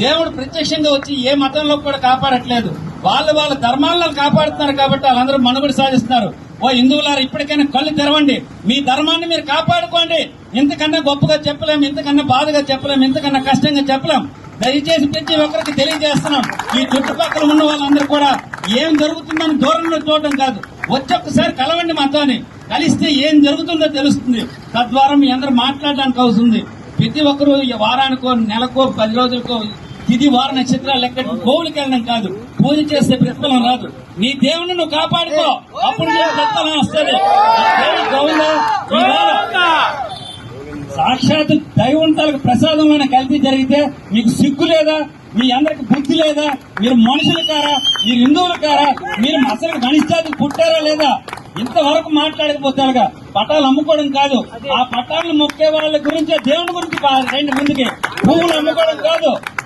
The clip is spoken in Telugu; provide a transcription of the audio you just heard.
దేవుడు ప్రత్యక్షంగా వచ్చి ఏ మతంలో కూడా కాపాడట్లేదు. వాళ్ళు వాళ్ళ ధర్మాలను కాపాడుతున్నారు కాబట్టి వాళ్ళందరూ మనుగడ సాధిస్తున్నారు ఓ హిందువులారు ఇప్పటికైనా కళ్ళు తెరవండి. మీ ధర్మాన్ని మీరు కాపాడుకోండి. ఇంతకన్నా గొప్పగా చెప్పలేం ఇంతకన్నా బాధగా చెప్పలేం ఇంతకన్నా కష్టంగా చెప్పలేం. దయచేసి ప్రతి ఒక్కరికి తెలియజేస్తున్నాం. ఈ చుట్టుపక్కల ఉన్న వాళ్ళందరూ కూడా ఏం జరుగుతుందని దూరంలో చూడటం కాదు. వచ్చి ఒక్కసారి కలవండి మాతోని కలిస్తే ఏం జరుగుతుందో తెలుస్తుంది. తద్వారా మీ అందరూ మాట్లాడడానికి అవుతుంది ప్రతి ఒక్కరూ ఈ వారానికో నెలకో పది రోజులకో ఇది వార నక్షత్రాలు లెక్క గోవులకి వెళ్ళడం కాదు. పూజ చేస్తే ప్రతిఫలం రాదు. నీ దేవుని నువ్వు కాపాడుకో. అప్పుడు నీకు ప్రతిఫలం వస్తుంది. సాక్షాత్ దైవంతాలకు ప్రసాదమైన కల్తీ జరిగితే మీకు సిగ్గు లేదా? మీ అందరికి బుద్ధి లేదా? మీరు మనుషులు కారా? మీరు హిందువులు కారా? మీరు అసలు గణిస్తానికి పుట్టారా లేదా? ఇంతవరకు మాట్లాడకపోతారుగా. పట్టాలు అమ్ముకోవడం కాదు. ఆ పట్టాలను మొక్కే వాళ్ళ గురించి దేవుని గురించి పా- రండి ముందుకి. భూములు అమ్ముకోవడం కాదు.